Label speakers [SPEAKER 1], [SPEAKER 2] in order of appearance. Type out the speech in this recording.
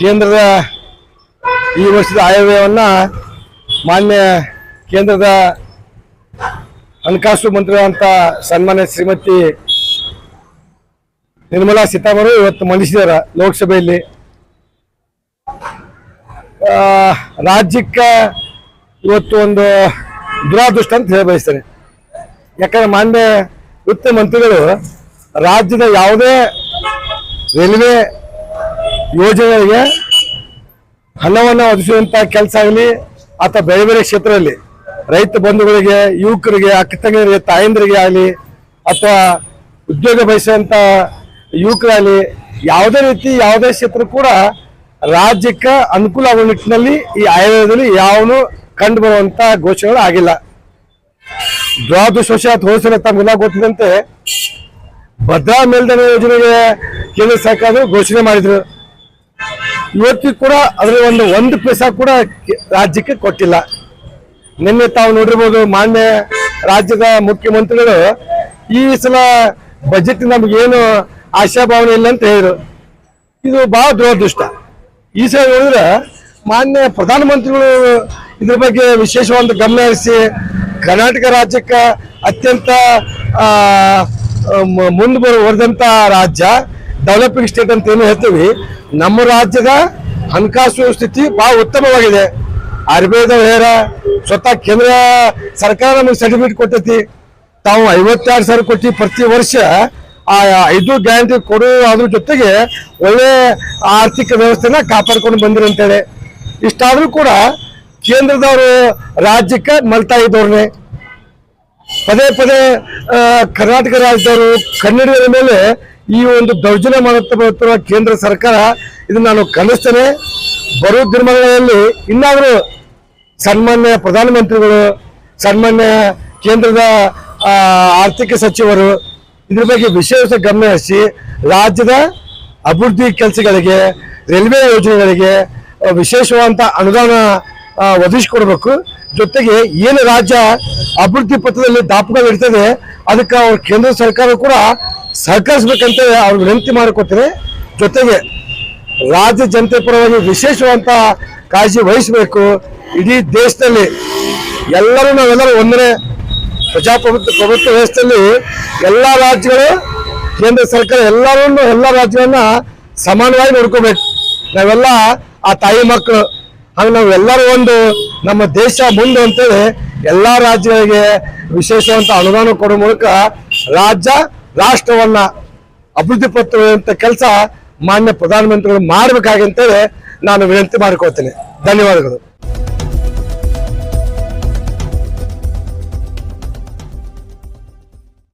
[SPEAKER 1] ಕೇಂದ್ರದ ಈ ವರ್ಷದ ಆಯವ್ಯವನ್ನು ಮಾನ್ಯ ಕೇಂದ್ರದ ಹಣಕಾಸು ಮಂತ್ರಿ ಅಂತ ಸನ್ಮಾನ್ಯ ಶ್ರೀಮತಿ ನಿರ್ಮಲಾ ಸೀತಾರಾಮನ್ ಇವತ್ತು ಮಂಡಿಸಿದಾರ ಲೋಕಸಭೆಯಲ್ಲಿ. ರಾಜ್ಯಕ್ಕೆ ಇವತ್ತು ಒಂದು ದುರಾದೃಷ್ಟ ಅಂತ ಹೇಳ ಬಯಸ್ತೇನೆ ಯಾಕಂದ್ರೆ ಮಾನ್ಯ ವಿತ್ತ ಮಂತ್ರಿಗಳು ರಾಜ್ಯದ ಯಾವುದೇ ರೈಲ್ವೆ ಯೋಜನೆಗಳಿಗೆ ಹಣವನ್ನು ಒದಗಿಸುವಂತ ಕೆಲಸ ಆಗಲಿ ಅಥವಾ ಬೇರೆ ಬೇರೆ ಕ್ಷೇತ್ರದಲ್ಲಿ ರೈತ ಬಂಧುಗಳಿಗೆ, ಯುವಕರಿಗೆ ಅಕ್ಕ ತಂಗಿಯರಿಗೆ ತಾಯಂದಿರಿಗೆ ಆಗಲಿ ಅಥವಾ ಉದ್ಯೋಗ ಬಯಸುವಂತ ಯುವಕರಾಗಲಿ ಯಾವುದೇ ರೀತಿ ಯಾವುದೇ ಕ್ಷೇತ್ರ ಕೂಡ ರಾಜ್ಯಕ್ಕೆ ಅನುಕೂಲ ಆಗುವ ನಿಟ್ಟಿನಲ್ಲಿ ಈ ಆಯೋಗದಲ್ಲಿ ಯಾವನು ಕಂಡು ಬರುವಂತ ಘೋಷಣೆಗಳು ಆಗಿಲ್ಲ. ದುರಾದೃಷ್ಟವಶಾತ್ ಹೋಸಲ ತಮಗೆಲ್ಲ ಗೊತ್ತಿದಂತೆ ಭದ್ರಾ ಮೇಲ್ದಂಡ ಯೋಜನೆಗೆ ಕೇಂದ್ರ ಸರ್ಕಾರ ಘೋಷಣೆ ಮಾಡಿದ್ರು. ಇವತ್ತಿಗೂ ಕೂಡ ಅದರ ಒಂದು ಒಂದು ಪೈಸಾ ಕೂಡ ರಾಜ್ಯಕ್ಕೆ ಕೊಟ್ಟಿಲ್ಲ. ನಿನ್ನೆ ತಾವು ನೋಡಿರ್ಬೋದು ಮಾನ್ಯ ರಾಜ್ಯದ ಮುಖ್ಯಮಂತ್ರಿಗಳು ಈ ಸಲ ಬಜೆಟ್ ನಮಗೇನು ಆಶಾಭಾವನೆ ಇಲ್ಲ ಅಂತ ಹೇಳಿದ್ರು. ಇದು ಬಹಳ ದುರದೃಷ್ಟ. ಈ ಸಲ ನೋಡಿದ್ರೆ ಮಾನ್ಯ ಪ್ರಧಾನಮಂತ್ರಿಗಳು ಇದ್ರ ಬಗ್ಗೆ ವಿಶೇಷವಾದ ಗಮನ ಹರಿಸಿ ಕರ್ನಾಟಕ ರಾಜ್ಯಕ್ಕೆ ಅತ್ಯಂತ ಮುಂದೆ ಬರುವಂತ ರಾಜ್ಯ. ಡೆವಲಪಿಂಗ್ ಸ್ಟೇಟ್ ಅಂತ ಏನು ಹೇಳ್ತೀವಿ, ನಮ್ಮ ರಾಜ್ಯದ ಹಣಕಾಸು ಸ್ಥಿತಿ ಬಹಳ ಉತ್ತಮವಾಗಿದೆ. ಆಯುರ್ವೇದ ಹೇರ, ಸ್ವತಃ ಕೇಂದ್ರ ಸರ್ಕಾರ ನಮಗೆ ಸರ್ಟಿಫಿಕೇಟ್ ಕೊಟ್ಟೈತಿ. ತಾವು ಐವತ್ತಾರು ಸಾವಿರ ಕೊಟ್ಟು ಪ್ರತಿ ವರ್ಷ ಆ ಐದು ಗ್ಯಾರಂಟಿ ಅದ್ರ ಜೊತೆಗೆ ಒಳ್ಳೆ ಆರ್ಥಿಕ ವ್ಯವಸ್ಥೆನ ಕಾಪಾಡ್ಕೊಂಡು ಬಂದಿರಿ ಅಂತೇಳಿ. ಇಷ್ಟಾದ್ರೂ ಕೂಡ ಕೇಂದ್ರದವರು ರಾಜ್ಯಕ್ಕೆ ಮಲ್ತಾ ಇದ್ದವ್ರನ್ನೇ ಪದೇ ಪದೇ ಕರ್ನಾಟಕ ರಾಜ್ಯದವರು ಕನ್ನಡಿಗರ ಮೇಲೆ ಈ ಒಂದು ದೌರ್ಜನ್ಯ ಮಾಡುತ್ತಿರುವ ಕೇಂದ್ರ ಸರ್ಕಾರ ಇದನ್ನು ನಾನು ಖಂಡಿಸ್ತೇನೆ. ಬರುವ ದಿನಮಾನಗಳಲ್ಲಿ ಇನ್ನಾದರೂ ಸನ್ಮಾನ್ಯ ಪ್ರಧಾನಮಂತ್ರಿಗಳು, ಸನ್ಮಾನ್ಯ ಕೇಂದ್ರದ ಆರ್ಥಿಕ ಸಚಿವರು ಇದ್ರ ಬಗ್ಗೆ ವಿಶೇಷ ಗಮನ ಹರಿಸಿ ರಾಜ್ಯದ ಅಭಿವೃದ್ಧಿ ಕೆಲಸಗಳಿಗೆ, ರೈಲ್ವೆ ಯೋಜನೆಗಳಿಗೆ ವಿಶೇಷವಾದಂಥ ಅನುದಾನ ಒದಗಿಸಿಕೊಡ್ಬೇಕು. ಜೊತೆಗೆ ಏನು ರಾಜ್ಯ ಅಭಿವೃದ್ಧಿ ಪಥದಲ್ಲಿ ದಾಪುಗ ಇರ್ತದೆ, ಅದಕ್ಕೆ ಅವ್ರ ಕೇಂದ್ರ ಸರ್ಕಾರ ಕೂಡ ಸಹಕರಿಸಬೇಕಂತ ಅವ್ರ ವಿನಂತಿ ಮಾಡಿಕೊಡ್ತಾರೆ ಜೊತೆಗೆ ರಾಜ್ಯ ಜನತೆ ಪರವಾಗಿ ವಿಶೇಷವಾದಂತ ಕಾಳಜಿ ವಹಿಸಬೇಕು. ಇಡೀ ದೇಶದಲ್ಲಿ ಎಲ್ಲರೂ ನಾವೆಲ್ಲರೂ ಒಂದನೇ ಪ್ರಜಾಪ್ರಭುತ್ವ ಪ್ರಭುತ್ವ ವ್ಯವಸ್ಥೆಯಲ್ಲಿ ಎಲ್ಲ ರಾಜ್ಯಗಳು, ಕೇಂದ್ರ ಸರ್ಕಾರ ಎಲ್ಲರನ್ನು ಎಲ್ಲ ರಾಜ್ಯಗಳನ್ನ ಸಮಾನವಾಗಿ ನೋಡ್ಕೋಬೇಕು. ನಾವೆಲ್ಲ ಆ ತಾಯಿ ಮಕ್ಕಳು ಹಾಗೆ ನಾವೆಲ್ಲರೂ ಒಂದು ನಮ್ಮ ದೇಶ ಮುಂದೆ ಅಂತೇಳಿ ಎಲ್ಲ ರಾಜ್ಯಗಳಿಗೆ ವಿಶೇಷವಂತ ಅನುದಾನ ಕೊಡೋ ಮೂಲಕ ರಾಜ್ಯ ರಾಷ್ಟ್ರವನ್ನ ಅಭಿವೃದ್ಧಿ ಕೆಲಸ ಮಾನ್ಯ ಪ್ರಧಾನಮಂತ್ರಿಗಳು ಮಾಡ್ಬೇಕಾಗಿ ಅಂತೇಳಿ ನಾನು ವಿನಂತಿ ಮಾಡಿಕೊಳ್ತೇನೆ. ಧನ್ಯವಾದಗಳು.